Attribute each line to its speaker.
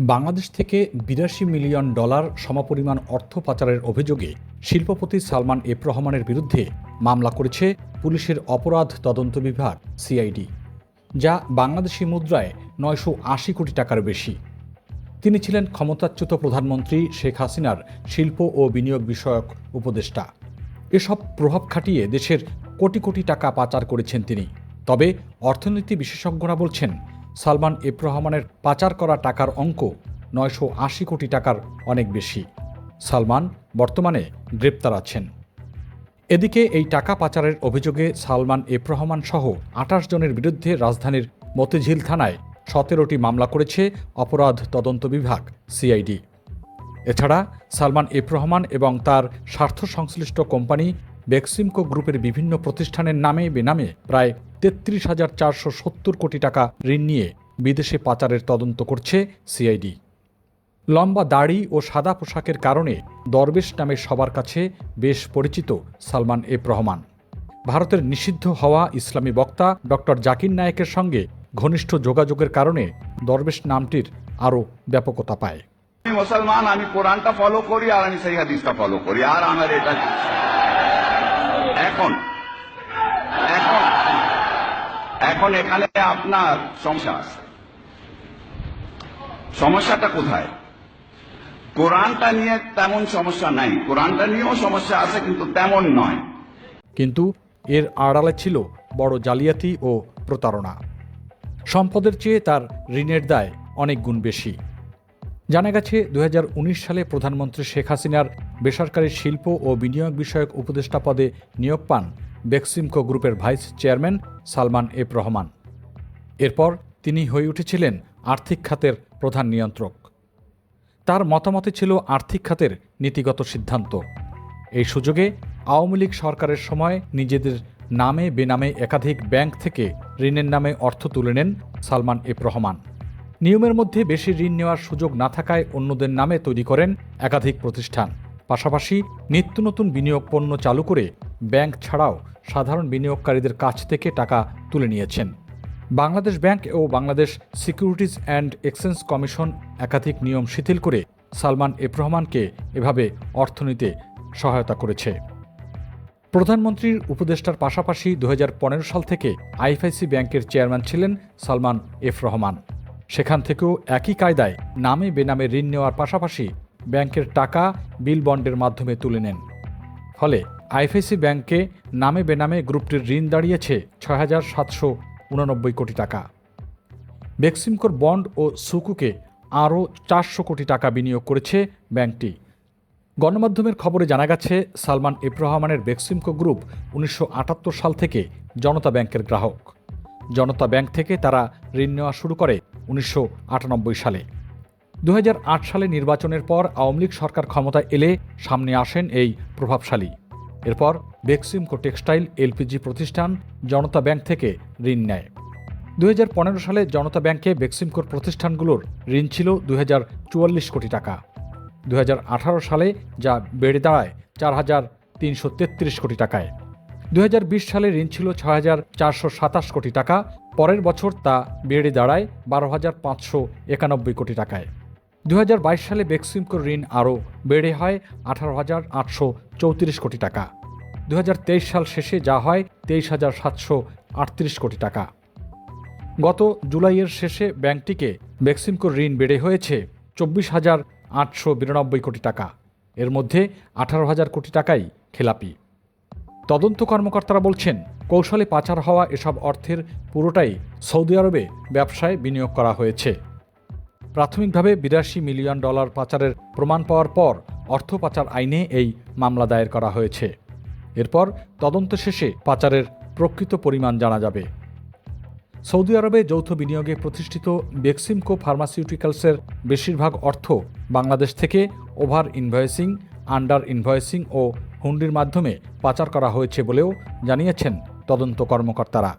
Speaker 1: বাংলাদেশ থেকে বিরাশি million dollar সমপরিমাণ অর্থ পাচারের অভিযোগে শিল্পপতি সালমান এফ রহমানের বিরুদ্ধে মামলা করেছে পুলিশের অপরাধ তদন্ত বিভাগ, সিআইডি, যা বাংলাদেশি মুদ্রায় নয়শো আশি কোটি টাকার বেশি। তিনি ছিলেন ক্ষমতাচ্যুত প্রধানমন্ত্রী শেখ হাসিনার শিল্প ও বিনিয়োগ বিষয়ক উপদেষ্টা। এসব প্রভাব খাটিয়ে দেশের কোটি কোটি টাকা পাচার করেছেন তিনি। তবে অর্থনীতি বিশেষজ্ঞরা বলছেন সালমান এফ রহমানের পাচার করা টাকার অঙ্ক নয়শো আশি কোটি টাকার অনেক বেশি। সালমান বর্তমানে গ্রেপ্তার আছেন। এদিকে এই টাকা পাচারের অভিযোগে সালমান এফ রহমান সহ আঠাশ জনের বিরুদ্ধে রাজধানীর মতিঝিল থানায় সতেরোটি মামলা করেছে অপরাধ তদন্ত বিভাগ, সিআইডি। এছাড়া সালমান এফ রহমান এবং তার স্বার্থ সংশ্লিষ্ট কোম্পানি বেক্সিমকো গ্রুপের বিভিন্ন প্রতিষ্ঠানের নামে বেনামে প্রায় তেত্রিশ হাজার চারশো সত্তর কোটি টাকা ঋণ নিয়ে বিদেশে পাচারের তদন্ত করছে সিআইডি। লম্বা দাড়ি ও সাদা পোশাকের কারণে দরবেশ নামে সবার কাছে বেশ পরিচিত সালমান এফ রহমান। ভারতের নিষিদ্ধ হওয়া ইসলামী বক্তা ডক্টর জাকির নায়েকের সঙ্গে ঘনিষ্ঠ যোগাযোগের কারণে দরবেশ নামটির আরও ব্যাপকতা পায়।
Speaker 2: মুসলমান, আমি কোরআনটা ফলো করি আর আমি সেই হাদিসটা ফলো করি, আর আমার এটা এখন এখন এখন এখানে আপনার সমস্যা আছে। সমস্যাটা কোথায়? কোরআনটা নিয়ে তেমন সমস্যা নাই। কোরআনটা নিয়েও সমস্যা আছে, কিন্তু তেমন নয়।
Speaker 1: কিন্তু এর আড়ালে ছিল বড় জালিয়াতি ও প্রতারণা। সম্পদের চেয়ে তার ঋণের দায় অনেক গুণ বেশি। জানা গেছে দু হাজার উনিশ সালে প্রধানমন্ত্রী শেখ হাসিনার বেসরকারি শিল্প ও বিনিয়োগ বিষয়ক উপদেষ্টা পদে নিয়োগ পান বেক্সিমকো গ্রুপের vice chairman Salman F Rahman. এরপর তিনি হয়ে উঠেছিলেন আর্থিক খাতের প্রধান নিয়ন্ত্রক। তার মতামতে ছিল আর্থিক খাতের নীতিগত সিদ্ধান্ত। এই সুযোগে আওয়ামী লীগ সরকারের সময় নিজেদের নামে বেনামে একাধিক ব্যাংক থেকে ঋণের নামে অর্থ তুলে নেন সালমান এফ রহমান। নিয়মের মধ্যে বেশি ঋণ নেওয়ার সুযোগ না থাকায় অন্যদের নামে তৈরি করেন একাধিক প্রতিষ্ঠান। পাশাপাশি নিত্য নতুন বিনিয়োগ পণ্য চালু করে ব্যাংক ছাড়াও সাধারণ বিনিয়োগকারীদের কাছ থেকে টাকা তুলে নিয়েছেন। Bangladesh bank O Bangladesh securities and exchange commission একাধিক নিয়ম শিথিল করে সালমান এফ রহমানকে এভাবে অর্থ নিতে সহায়তা করেছে। প্রধানমন্ত্রীর উপদেষ্টার পাশাপাশি দু হাজার পনেরো সাল থেকে আইএফআইসি ব্যাংকের চেয়ারম্যান ছিলেন সালমান এফ রহমান। সেখান থেকেও একই কায়দায় নামে বেনামে ঋণ নেওয়ার পাশাপাশি ব্যাংকের টাকা, বিল বন্ডের মাধ্যমে তুলে নেন। ফলে আইএফআইসি ব্যাংকে নামে বেনামে গ্রুপটির ঋণ দাঁড়িয়েছে ছয় হাজার সাতশো উননব্বই কোটি টাকা। বেক্সিমকোর বন্ড ও সুকুকে আরও চারশো কোটি টাকা বিনিয়োগ করেছে ব্যাংকটি। গণমাধ্যমের খবরে জানা গেছে, সালমান এফ রহমানের বেক্সিমকো গ্রুপ উনিশশো আটাত্তর সাল থেকে জনতা ব্যাংকের গ্রাহক। জনতা ব্যাংক থেকে তারা ঋণ নেওয়া শুরু করে উনিশশো আটানব্বই সালে। দু হাজার আট সালে নির্বাচনের পর আওয়ামী লীগ সরকার ক্ষমতায় এলে সামনে আসেন এই প্রভাবশালী। এরপর বেক্সিমকো টেক্সটাইল এলপিজি প্রতিষ্ঠান জনতা ব্যাংক থেকে ঋণ নেয়। দু হাজার পনেরো সালে জনতা ব্যাংকে বেক্সিমকোর প্রতিষ্ঠানগুলোর ঋণ ছিল দুই হাজার চুয়াল্লিশ কোটি টাকা। দু হাজার আঠারো সালে যা বেড়ে দাঁড়ায় চার হাজার তিনশো তেত্রিশ কোটি টাকায়। দু হাজার বিশ সালে ঋণ ছিল ছ হাজার চারশো সাতাশ কোটি টাকা, পরের বছর তা বেড়ে দাঁড়ায় বারো হাজার পাঁচশো একানব্বই কোটি টাকায়। দু হাজার বাইশ সালে বেক্সিমকোর ঋণ আরও বেড়ে হয় আঠারো হাজার আটশো চৌত্রিশ কোটি টাকা। দু হাজার তেইশ সাল শেষে যা হয় তেইশ হাজার সাতশো আটত্রিশ কোটি টাকা। গত জুলাইয়ের শেষে ব্যাংকটিকে বেক্সিমকোর ঋণ বেড়ে হয়েছে চব্বিশ হাজার আটশো বিরানব্বই কোটি টাকা। এর মধ্যে আঠারো হাজার কোটি টাকাই খেলাপি। তদন্ত কর্মকর্তারা বলছেন, কৌশলে পাচার হওয়া এসব অর্থের পুরোটাই সৌদি আরবে ব্যবসায় বিনিয়োগ করা হয়েছে। প্রাথমিকভাবে বিরাশি মিলিয়ন ডলার পাচারের প্রমাণ পাওয়ার পর অর্থ পাচার আইনে এই মামলা দায়ের করা হয়েছে। এরপর তদন্ত শেষে পাচারের প্রকৃত পরিমাণ জানা যাবে। সৌদি আরবে যৌথ বিনিয়োগে প্রতিষ্ঠিত বেক্সিমকো ফার্মাসিউটিক্যালসের বেশিরভাগ অর্থ বাংলাদেশ থেকে ওভার ইনভয়েসিং, আন্ডার ইনভয়েসিং ও হুন্ডির মাধ্যমে পাচার করা হয়েছে বলেও জানিয়েছেন তদন্ত কর্মকর্তারা।